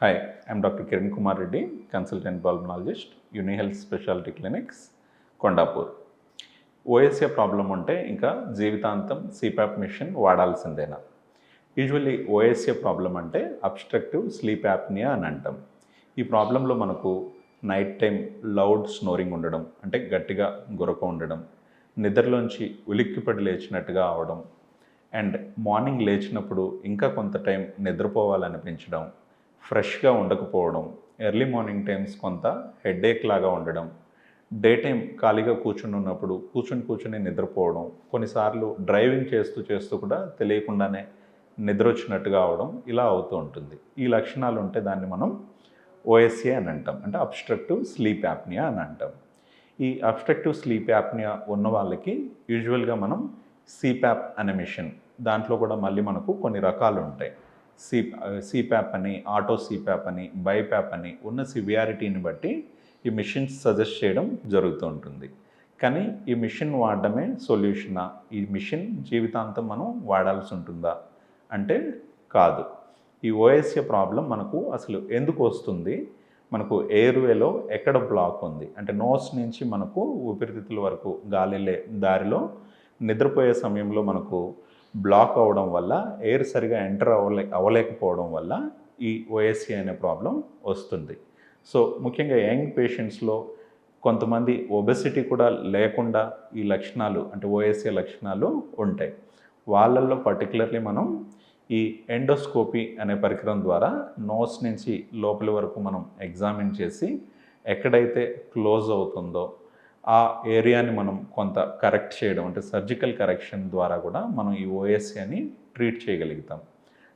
Hi I'm doctor Kiran Kumar Reddy consultant pulmonologist Uni Health Speciality Clinics Kondapur OSA problem ఉంటే ఇంకా జీవితాంతం CPAP machine వాడాల్సిందేనా? Usually OSA problem అంటే obstructive sleep apnoea అని అంటాం. ఈ ప్రాబ్లంలో మనకు నైట్ టైం లౌడ్ స్నోరింగ్ ఉండడం అంటే గట్టిగా గురక ఉండడం నిద్రలోంచి ఉలిక్కిపడి లేచినట్టుగా అవడం అండ్ మార్నింగ్ లేచినప్పుడు ఇంకా కొంత టైం నిద్రపోవాలనిపించడం ఫ్రెష్గా ఉండకపోవడం ఎర్లీ మార్నింగ్ టైమ్స్ కొంత హెడేక్ లాగా ఉండడం డే టైం ఖాళీగా కూర్చుని ఉన్నప్పుడు కూర్చుని కూర్చుని నిద్రపోవడం కొన్నిసార్లు డ్రైవింగ్ చేస్తూ చేస్తూ కూడా తెలియకుండానే నిద్ర వచ్చినట్టుగా అవడం ఇలా అవుతూ ఉంటుంది. ఈ లక్షణాలు ఉంటే దాన్ని మనం ఓఎస్ఏ అని అంటాం. అంటే అబ్స్ట్రక్టివ్ స్లీప్ యాప్నియా అని అంటాం. ఈ అబ్స్ట్రక్టివ్ స్లీప్ యాప్నియా ఉన్న వాళ్ళకి యూజువల్గా మనం సిప్యాప్ అనే మిషన్ దాంట్లో కూడా మళ్ళీ మనకు కొన్ని రకాలు ఉంటాయి. సి సిప్యాప్ అని ఆటో సిప్యాప్ అని బైప్యాప్ అని ఉన్న సివియారిటీని బట్టి ఈ మిషన్స్ సజెస్ట్ చేయడం జరుగుతూ ఉంటుంది. కానీ ఈ మిషన్ వాడడమే సొల్యూషనా ఈ మిషన్ జీవితాంతం మనం వాడాల్సి ఉంటుందా? అంటే కాదు. ఈ ఓఎస్ఏ ప్రాబ్లం మనకు అసలు ఎందుకు వస్తుంది? మనకు ఎయిర్వేలో ఎక్కడ బ్లాక్ ఉంది? అంటే నోస్ నుంచి మనకు ఊపిరితిత్తుల వరకు గాలి లే దారిలో నిద్రపోయే సమయంలో మనకు బ్లాక్ అవ్వడం వల్ల ఎయిర్ సరిగా ఎంటర్ అవ్వలే అవ్వలేకపోవడం వల్ల ఈ ఓఎస్సీ అనే ప్రాబ్లం వస్తుంది. సో ముఖ్యంగా యంగ్ పేషెంట్స్లో కొంతమంది ఒబెసిటీ కూడా లేకుండా ఈ లక్షణాలు అంటే ఓఎస్ఏ లక్షణాలు ఉంటాయి. వాళ్ళల్లో పర్టికులర్లీ మనం ఈ ఎండోస్కోపీ అనే పరికరం ద్వారా నోస్ నుంచి లోపలి వరకు మనం ఎగ్జామిన్ చేసి ఎక్కడైతే క్లోజ్ అవుతుందో ఆ ఏరియాని మనం కొంత కరెక్ట్ చేయడం అంటే సర్జికల్ కరెక్షన్ ద్వారా కూడా మనం ఈ ఓఎస్ఏని ట్రీట్ చేయగలుగుతాం.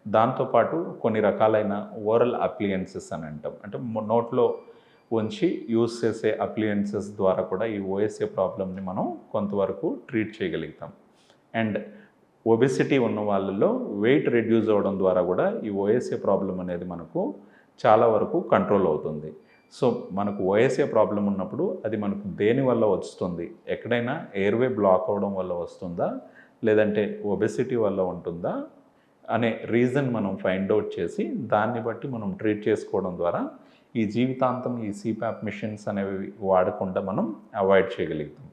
దాంతోపాటు కొన్ని రకాలైన ఓరల్ అప్లియన్సెస్ అని అంటాం. అంటే నోట్లో ఉంచి యూస్ చేసే అప్లియన్సెస్ ద్వారా కూడా ఈ ఓఎస్ఏ ప్రాబ్లమ్ని మనం కొంతవరకు ట్రీట్ చేయగలుగుతాం. అండ్ ఒబెసిటీ ఉన్న వాళ్ళలో వెయిట్ రెడ్యూస్ అవ్వడం ద్వారా కూడా ఈ ఓఎస్ఏ ప్రాబ్లం అనేది మనకు చాలా వరకు కంట్రోల్ అవుతుంది. సో మనకు ఓఎస్ఏ ప్రాబ్లం ఉన్నప్పుడు అది మనకు దేని వల్ల వస్తుంది? ఎక్కడైనా ఎయిర్వే బ్లాక్ అవ్వడం వల్ల వస్తుందా? లేదంటే ఒబెసిటీ వల్ల ఉంటుందా? అనే రీజన్ మనం ఫైండ్ అవుట్ చేసి దాన్ని బట్టి మనం ట్రీట్ చేసుకోవడం ద్వారా ఈ జీవితాంతం ఈ సిప్యాప్ మిషన్స్ అనేవి వాడకుండా మనం అవాయిడ్ చేయగలుగుతాం.